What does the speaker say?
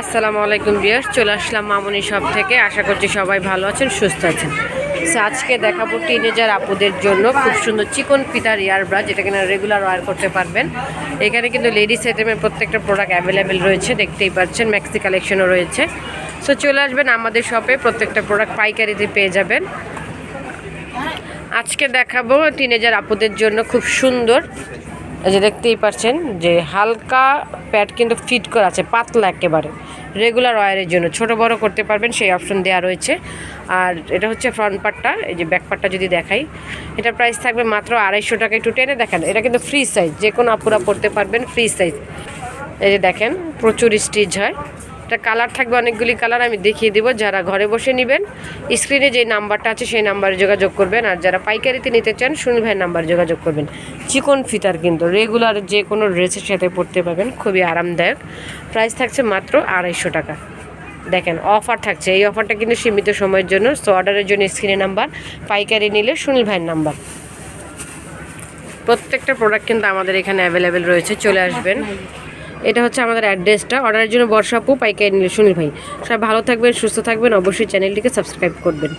আসসালামু আলাইকুম বিয়ার চলে আসলাম মামুনি শপ থেকে। আশা করছি সবাই ভালো আছেন, সুস্থ আছেন। আজকে দেখাবো টিনেজার আপুদের জন্য খুব সুন্দর চিকন ফিতার ইয়ার ব্রা যেটা কিনা রেগুলার ওয়ার করতে পারবেন। এখানে কিন্তু লেডিস আইটেমের প্রত্যেকটা প্রোডাক্ট অ্যাভেলেবেল রয়েছে, দেখতেই পাচ্ছেন ম্যাক্সি কালেকশনও রয়েছে। সো চলে আসবেন আমাদের শপে প্রত্যেকটা প্রোডাক্ট পাইকারিতে পেয়ে যাবেন। আজকে দেখাবো টিনেজার আপুদের জন্য খুব সুন্দর এই যে দেখতেই পাচ্ছেন যে হালকা প্যাড কিন্তু ফিট করা আছে, পাতলা একেবারে। রেগুলার ওয়ারের জন্য। ছোট বড় করতে পারবেন, সেই অপশন দেওয়া রয়েছে। আর এটা হচ্ছে ফ্রন্ট পার্টটা এই যে ব্যাক পার্টটা যদি দেখাই। এটা প্রাইস থাকবে মাত্র আড়াইশো টাকা। একটু টেনে দেখেন, এটা কিন্তু ফ্রি সাইজ যে কোনো আপুরা পড়তে পারবেন ফ্রি সাইজ এই যে দেখেন, প্রচুর স্টিচ হয়। এটা কালার থাকবে, অনেকগুলি কালার আমি দেখিয়ে দিব। যারা ঘরে বসে নেবেন, স্ক্রিনে যে নাম্বারটা আছে সেই নাম্বারে যোগাযোগ করবেন। আর যারা পাইকারিতে নিতে চান, সুনীল ভাইয়ের নাম্বারে যোগাযোগ করবেন। চিকন ফিতার কিন্তু রেগুলার যে কোনো ড্রেসের সাথে পরতে পারবেন খুবই আরামদায়ক। প্রাইস থাকছে মাত্র আড়াইশো টাকা। দেখেন অফার থাকছে। এই অফারটা কিন্তু সীমিত সময়ের জন্য সো অর্ডারের জন্য স্ক্রিনে নাম্বার, পাইকারি নিলে সুনীল ভাইয়ের নাম্বার। প্রত্যেকটা প্রোডাক্ট কিন্তু আমাদের এখানে অ্যাভেলেবেল রয়েছে। চলে আসবেন। এটা হচ্ছে আমাদের অ্যাড্রেসটা। অর্ডারের জন্য বর্ষাপু পাইকারি নিলে সুনীল ভাই। সবাই ভালো থাকবেন, সুস্থ থাকবেন, অবশ্যই চ্যানেলটিকে সাবস্ক্রাইব করবেন।